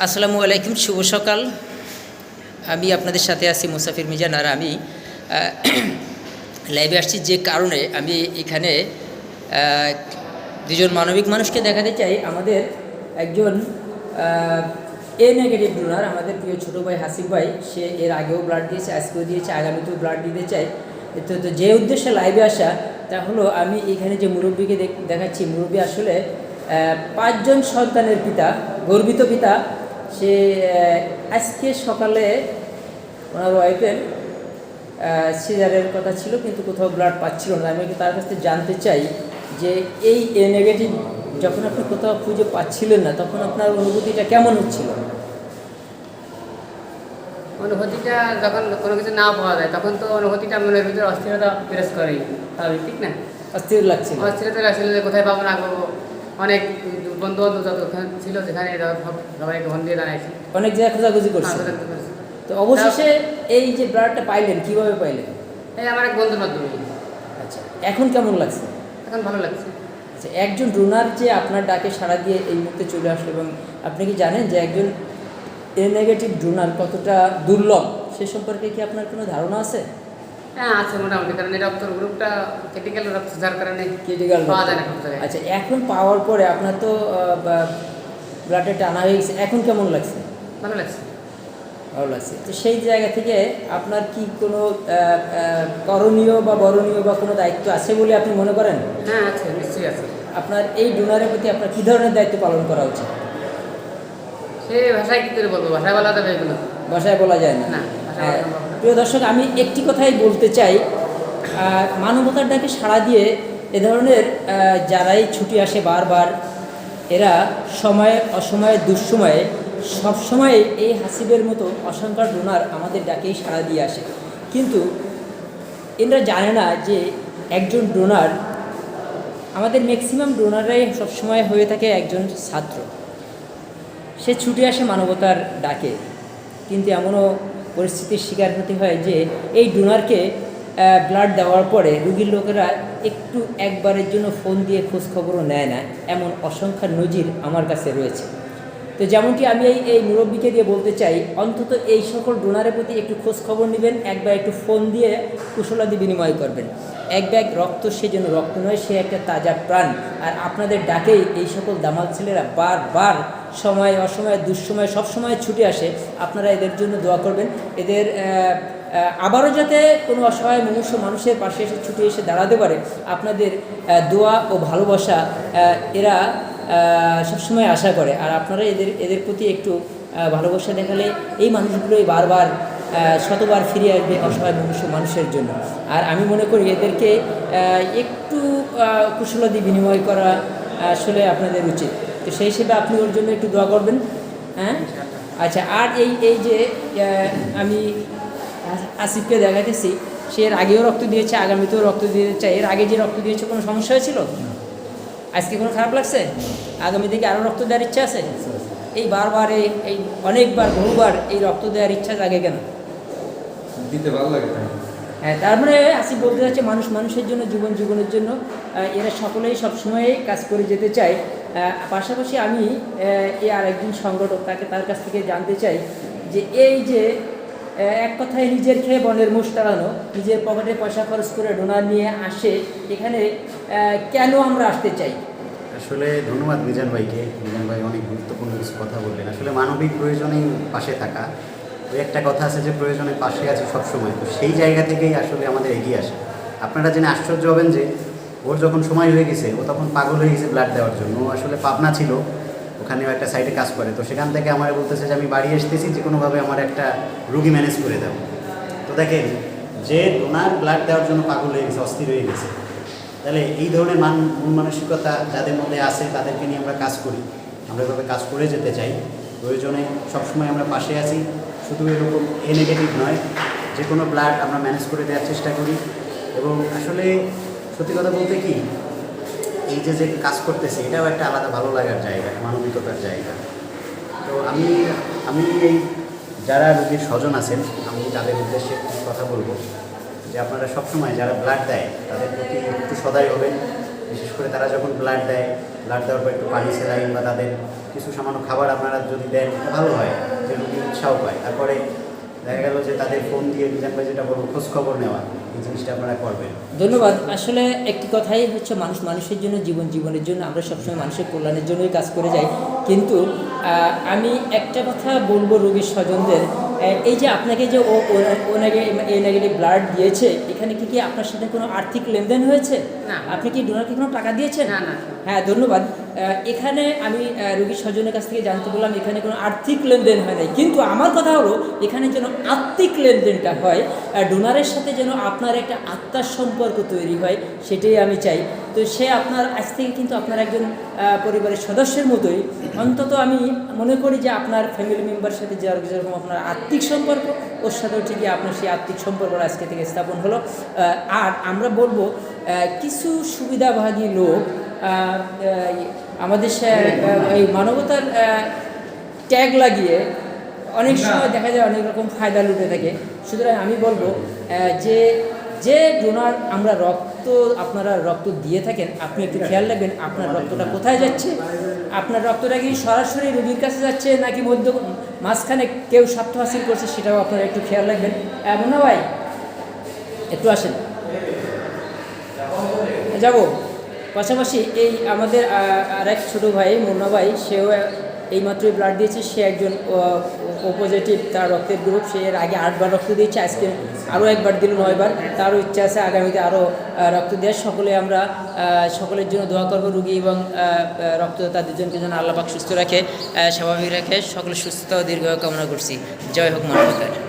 আসসালামু আলাইকুম, শুভ সকাল। আমি আপনাদের সাথে আছি মুসাফির মিজান আর আমি। লাইভে আসছি যে কারণে আমি এখানে দুজন মানবিক মানুষকে দেখাতে চাই। আমাদের একজন এ নেগেটিভ ডোনার আমাদের প্রিয় ছোটো ভাই হাসিফ ভাই, সে এর আগেও ব্লাড দিয়েছে, আজকেও দিয়েছে, আগামীতেও ব্লাড দিতে চাই তো তো যে উদ্দেশ্যে লাইভে আসা, তা হলো আমি এখানে যে মুরব্বীকে দেখ- দেখাচ্ছি, মুরব্বী আসলে পাঁচজন সন্তানের পিতা, গর্বিত পিতা সে আজকে সকালে ওনার ওয়াইফের সিজারের কথা ছিল কিন্তু কোথাও ব্লাড পাচ্ছিল না। আমি তার কাছ থেকে জানতে চাই যে এই এ নেগেটিভ যখন আপনি কোথাও খুঁজে পাচ্ছিলেন না তখন আপনার অনুভূতিটা কেমন হচ্ছিল? অনুভূতিটা যখন কোনো কিছু না পাওয়া যায় তখন তো অনুভূতিটা মনের ভিতরে অস্থিরতা বিরাজ করে স্বাভাবিক ঠিক না? অস্থির লাগছিল। অস্থিরতা লাগছিল যে কোথায় পাবো না পাবো। অনেক বন্ধু বান্ধব যত ছিল যেখানে সব- সবাইকে ফোন দিয়ে জানাইছি। অনেক জায়গায় খোঁজাখুঁজি করছে। হ্যাঁ, খোঁজাখুঁজি করেছি। তো অবশেষে এই যে ব্লাডটা পাইলেন কীভাবে পাইলেন? এই আমার এক বন্ধুর মাধ্যমে। আচ্ছা এখন কেমন লাগছে? এখন ভালো লাগছে। আচ্ছা একজন ডোনার যে আপনার ডাকে সাড়া দিয়ে এই মুহূর্তে চলে আসলো এবং আপনি কি জানেন যে একজন এ নেগেটিভ ডোনার কতটা দুর্লভ সে সম্পর্কে কি আপনার কোনো ধারণা আছে? হ্যাঁ আছে মোটামুটি কারণ এই রক্তর গ্রুপটা ক্রিটিক্যাল রক্ত যার কারণে ক্রিটিক্যাল পাওয়া যায় না আচ্ছা এখন পাওয়ার পরে আপনার তো ব্লাডে টানা হয়ে গেছে। এখন কেমন লাগছে? ভালো লাগছে। ভালো লাগছে। তো সেই জায়গা থেকে আপনার কি কোনো করণীয় বা বরণীয় বা কোনো দায়িত্ব আছে বলে আপনি মনে করেন? হ্যাঁ আছে নিশ্চয়ই আছে। আপনার এই ডোনারের প্রতি আপনার কী ধরনের দায়িত্ব পালন করা উচিত? সে ভাষায় কী করে বলব? ভাষায় বলা যাবে এগুলো। ভাষায় বলা যায় না। না, প্রিয় দর্শক, আমি একটি কথাই বলতে চাই। মানবতার ডাকে সাড়া দিয়ে এ ধরনের যারাই ছুটি আসে বারবার, এরা সময়ে অসময়ে, দুঃসময়ে, সবসময় এই হাসিবের মতো অসংখ্য ডোনার আমাদের ডাকেই সাড়া দিয়ে আসে। কিন্তু এরা জানে না যে একজন ডোনার, আমাদের ম্যাক্সিমাম ডোনাররাই সবসময় হয়ে থাকে একজন ছাত্র। সে ছুটে আসে মানবতার ডাকে, কিন্তু এমনও পরিস্থিতির শিকার হতে হয় যে এই ডোনারকে ব্লাড দেওয়ার পরে রুগীর লোকেরা একটু একবারের জন্য ফোন দিয়ে খোঁজ খবরও নেয় না। এমন অসংখ্য নজির আমার কাছে রয়েছে। তো যেমনটি আমি এই এই মুরব্বীকে দিয়ে বলতে চাই, অন্তত এই সকল ডোনারের প্রতি একটু খোঁজ খবর নেবেন একবার একটু ফোন দিয়ে কুশলাদি বিনিময় করবেন। এক ব্যাগ রক্ত, সে যেন রক্ত নয়, সে একটা তাজা প্রাণ। আর আপনাদের ডাকেই এই সকল দামাল ছেলেরা বারবার সময়, অসময়, দুঃসময় সব সময় ছুটে আসে, আপনারা এদের জন্য দোয়া করবেন। এদের আবারও যাতে কোনো অসহায় মনুষ্য মানুষের পাশে এসে ছুটে এসে দাঁড়াতে পারে, আপনাদের দোয়া ও ভালোবাসা এরা সবসময় আশা করে। আর আপনারা এদের এদের প্রতি একটু ভালোবাসা দেখালে এই মানুষগুলোই বারবার শতবার ফিরে আসবে অসহায় মনুষ্য মানুষের জন্য। আর আমি মনে করি এদেরকে একটু কুশলাদি বিনিময় করা আসলে আপনাদের উচিত। তো সেই হিসেবে আপনি ওর জন্য একটু দোয়া করবেন হ্যাঁ? আচ্ছা আর এই এই যে আমি আস- আসিফকে দেখাতেছি সে এর আগেও রক্ত দিয়েছে, আগামীতেও রক্ত দিতে চাই এর আগে যে রক্ত দিয়েছে, কোনো সমস্যা হয়েছিল? আজকে কোনো খারাপ লাগছে? আগামী দিকে আরও রক্ত দেওয়ার ইচ্ছা আছে? এই বারবার, এই অনেকবার, বহুবার এই রক্ত দেওয়ার ইচ্ছা জাগে কেন? দিতে ভালো লাগে। হ্যাঁ তারপরে আসি বলতে যাচ্ছে মানুষ মানুষের জন্য, জীবন জীবনের জন্য এরা সকলেই সবসময়ই কাজ করে যেতে চায়। পাশাপাশি আমি এই আরেকজন সংগঠক তাকে তার কাছ থেকে জানতে চাই যে এই যে এক কথায় নিজের খেয়ে বনের মুষ তাড়ানো, নিজের পকেটে পয়সা খরচ করে ডোনার নিয়ে আসে, এখানে কেন আমরা আসতে চাই? আসলে ধন্যবাদ মিজান ভাইকে। মিজান ভাই অনেক গুরুত্বপূর্ণ কিছু কথা বললেন। আসলে মানবিক প্রয়োজনেই পাশে থাকা। ওই একটা কথা আছে যে প্রয়োজনে পাশে আছে সবসময়। তো সেই জায়গা থেকেই আসলে আমাদের এগিয়ে আসে। আপনারা জেনে আশ্চর্য হবেন যে, ওর যখন সময় হয়ে গেছে, ও তখন পাগল হয়ে গেছে ব্লাড দেওয়ার জন্য। ও আসলে পাবনা ছিল ওখানেও একটা সাইডে কাজ করে। তো সেখান থেকে আমার বলতেছে যে, আমি বাড়ি আসতেছি যে কোনোভাবে আমার একটা রুগী ম্যানেজ করে দাও। তো দেখেন, যে ডোনার ব্লাড দেওয়ার জন্য পাগল হয়ে গেছে, অস্থির হয়ে গেছে। তাহলে এই ধরনের মান মন মানসিকতা যাদের মধ্যে আছে, তাদেরকে নিয়ে আমরা কাজ করি। আমরা এভাবে কাজ করে যেতে চাই। প্রয়োজনে সবসময় আমরা পাশে আছি। শুধু এরকম এ নেগেটিভ নয়, যে কোনো ব্লাড আমরা ম্যানেজ করে দেওয়ার চেষ্টা করি। এবং আসলে সত্যি কথা বলতে কি, এই যে যে কাজ করতেছি, এটাও একটা আলাদা ভালো লাগার জায়গা, মানবিকতার জায়গা। তো আমি আমি এই যারা রোগীর স্বজন আছেন, আমি তাদের উদ্দেশ্যে কথা বলব। যে আপনারা সবসময় যারা ব্লাড দেয়, তাদের প্রতি একটু সদয় হবেন। বিশেষ করে তারা যখন ব্লাড দেয় ব্লাড দেওয়ার পর একটু পানি সেলাইন বা তাদের কিছু সামান্য খাবার আপনারা যদি দেন ভালো হয়, যে রুগী উৎসাহ পায়। তারপরে দেখা গেল যে তাদের ফোন দিয়ে মিজান ভাই যেটা বলব, খোঁজ খবর নেওয়া, এই জিনিসটা আপনারা করবেন। ধন্যবাদ। আসলে একটি কথাই হচ্ছে, মানুষ মানুষের জন্য, জীবন জীবনের জন্য, আমরা সবসময় মানুষের কল্যাণের জন্যই কাজ করে যাই। কিন্তু আমি একটা কথা বলব রোগীর স্বজনদের এই যে আপনাকে যে ও ও- নেগে- নেগেটিভ ব্লাড দিয়েছে এখানে কি কি আপনার সাথে কোনো আর্থিক লেনদেন হয়েছে? না। আপনি কি ডোনারকে কোনো টাকা দিয়েছেন? না, না। হ্যাঁ ধন্যবাদ। এখানে আমি রোগীর স্বজনের কাছ থেকে জানতে বললাম এখানে কোনো আর্থিক লেনদেন হয় নাই। কিন্তু আমার কথা হলো এখানে যেন আত্মিক লেনদেনটা হয় ডোনারের সাথে যেন আপনার একটা আত্মার সম্পর্ক তৈরি হয় সেটাই আমি চাই। তো সে আপনার আজ থেকে কিন্তু আপনার একজন পরিবারের সদস্যের মতোই অন্তত আমি মনে করি যে আপনার ফ্যামিলি মেম্বার সাথে যার যেরকম আপনার আত্মিক সম্পর্ক, ওর সাথেও ঠিকই আপনার সেই আত্মিক সম্পর্ক আজকে থেকে স্থাপন হলো। আর আমরা বলব কিছু সুবিধাভাগী লোক আমাদের এই মানবতার ট্যাগ লাগিয়ে অনেক সময় দেখা যায় অনেক রকম ফায়দা লুটে থাকে। সুতরাং আমি বলব যে যে ডোনার আমরা রক্ত আপনারা রক্ত দিয়ে থাকেন, আপনি একটু খেয়াল রাখবেন আপনার রক্তটা কোথায় যাচ্ছে। আপনার রক্তটা কি সরাসরি রোগীর কাছে যাচ্ছে নাকি মধ্য মাঝখানে কেউ স্বার্থ হাসিল করছে সেটাও আপনারা একটু খেয়াল রাখবেন। এমন না ভাই? একটু আসেন। যাব। পাশাপাশি এই আমাদের আর এক ছোটো ভাই, মুন্না ভাই, সেও এইমাত্রই ব্লাড দিয়েছে, সে একজন ও পজিটিভ তার রক্তের গ্রুপ সে এর আগে আটবার রক্ত দিয়েছে, আজকে আরও একবার দিল নয়বার। তারও ইচ্ছা আছে আগামীতে আরও রক্ত দেওয়ার। সকলে আমরা সকলের জন্য দোয়া করব রুগী এবং রক্তদাতা দুজনকে যেন আল্লাপাক সুস্থ রাখে স্বাভাবিক রাখে। সকলে সুস্থতা ও দীর্ঘ কামনা করছি। জয় হোক মানবতার।